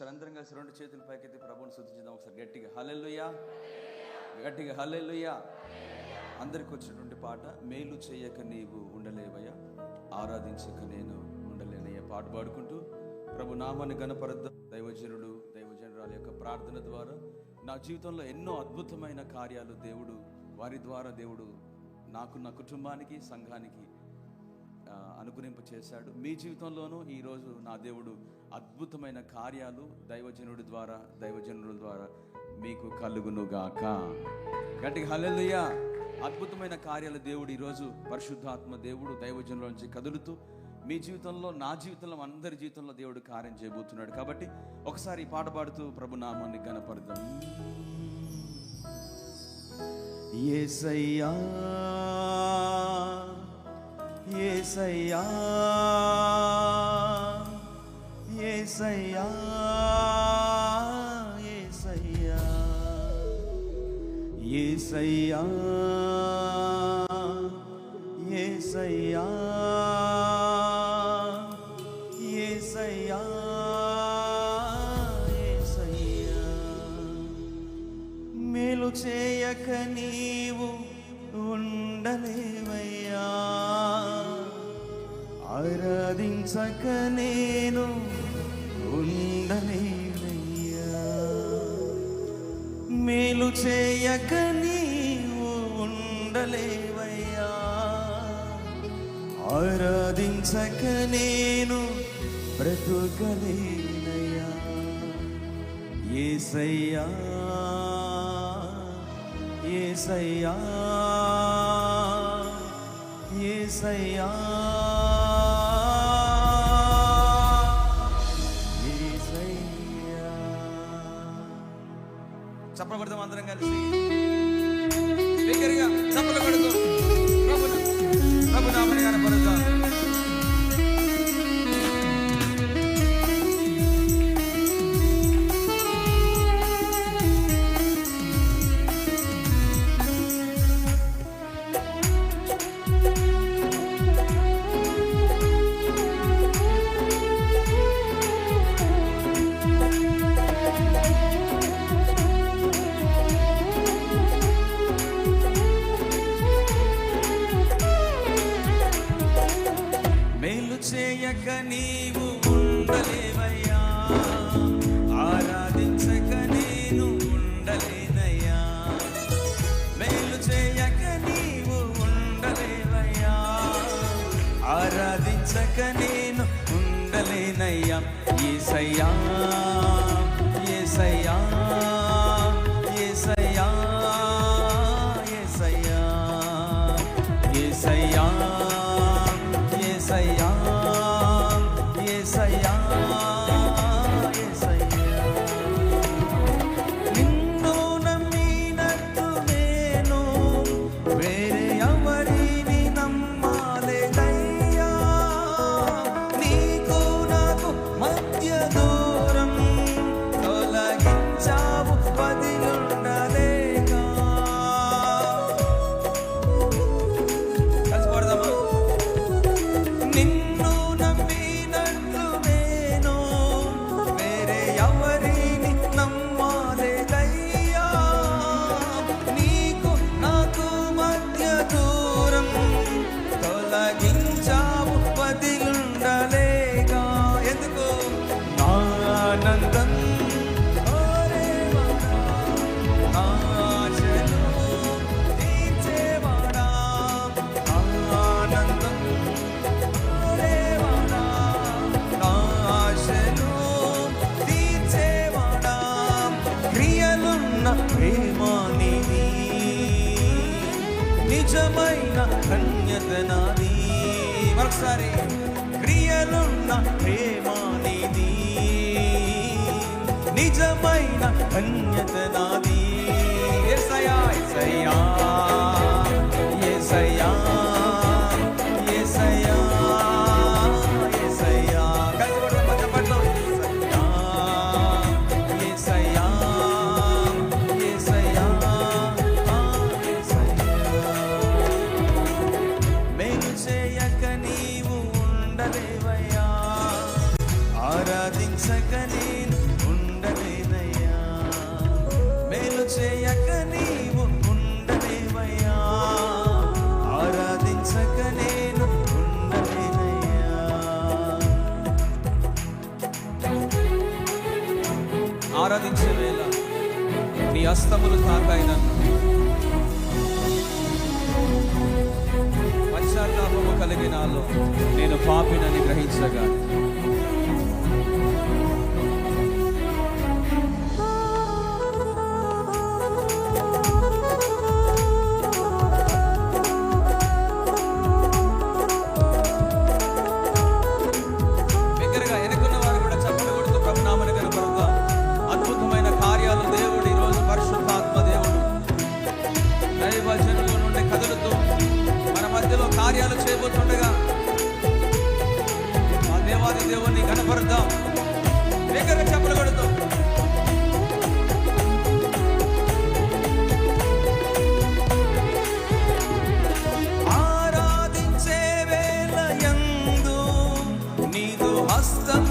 ఒకసారి అందరం కలిసి రెండు చేతులు పైకెత్తి ప్రభుని శుద్ధించుదాం ఒకసారి గట్టిగా హల్లెలూయా. గట్టిగా హల్లెలూయా. అందరికి వచ్చినటువంటి పాట మేలు చేయక నీవు ఉండలేవయ్యా. ఆరాధించక నేను ఉండలేనయ్యా. పాట పాడుకుంటూ ప్రభు నామాన్ని గణపరద్దాం దైవజనుడు దైవజనురాల యొక్క ప్రార్థన ద్వారా నా జీవితంలో ఎన్నో అద్భుతమైన కార్యాలు దేవుడు వారి ద్వారా దేవుడు నాకు నా కుటుంబానికి సంఘానికి ఆ, చేశాడు. మీ జీవితంలోనూ ఈరోజు నా దేవుడు అద్భుతమైన కార్యాలు దైవజనుడి ద్వారా దైవజనుల ద్వారా మీకు కలుగునుగాక. గట్టిగా హల్లెలూయా. అద్భుతమైన కార్యాలు దేవుడు ఈరోజు పరిశుద్ధాత్మ దేవుడు దైవజనుల నుంచి కదులుతూ మీ జీవితంలో నా జీవితంలో అందరి జీవితంలో దేవుడు కార్యం చేయబోతున్నాడు. కాబట్టి ఒకసారి పాట పాడుతూ ప్రభు నామాన్ని గణపడదాం ఏసయ్యా ఏసయ్యా ఏసయ్యా ఏసయ్యా ఏసయ్యా ఏసయ్యా ఏసయ్యా ఏసయ్యా. మేలు చేయక నీవు సక నేను ఉండలేనయ్యా. మేలు చేయక నీవు ఉండలేవయ్యా. ఆరాధించక నేను బ్రతుకలేనయ్యా. ఏసయ్యా ఏసయ్యా ఏసయ్యా ఏసయ్యా. ఆరాధించక నేను ఉండలేనయ్యా. ఏసయ్యా ఏసయ్యా. క్రియలున్న ధన్యతనాది మరొకసారి క్రియలున్న ప్రేమానిది. నిజమైన ధన్యతనాది ఎసయా ఎసయా ఎసయా హస్తములు తాకాయి నన్ను పశ్చాత్తాపము కలిగినాలో నేను పాపినని గ్రహించగా. నీదు హస్తం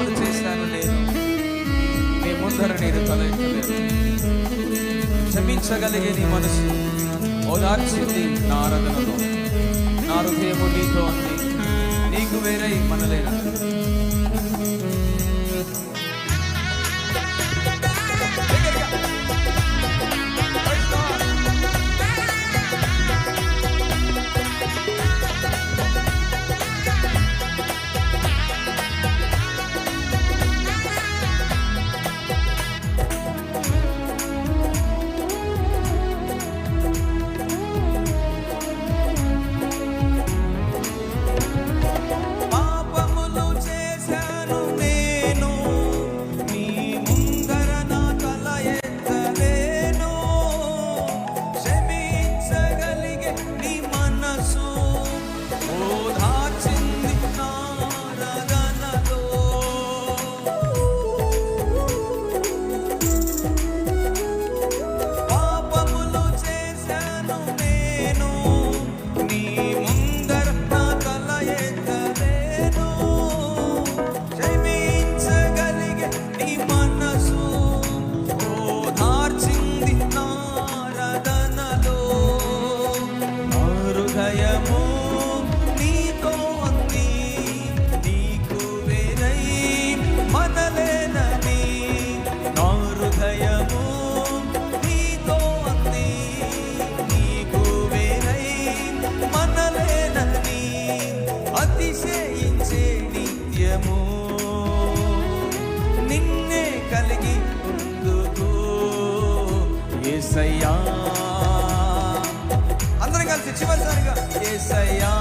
మరుగు చేశాను నేను నీ ముందర నేను క్షమించగలిగే నీ మనసు. ఓదార్చింది నా ఆరాధనలో. నా హృదయము నీతో ఉంది. నీకు వేరే మనలేనా ఏసయ్యా. అందరం కలిసి చివరిసారిగా ఏసయ్యా.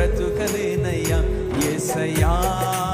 బ్రతుకలేనయ్యా. ఏసయ్యా.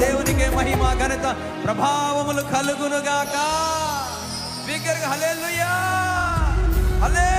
దేవునికి మహిమ ఘనత ప్రభావములు కలుగునుగాక. స్పీకర్ హలే హలే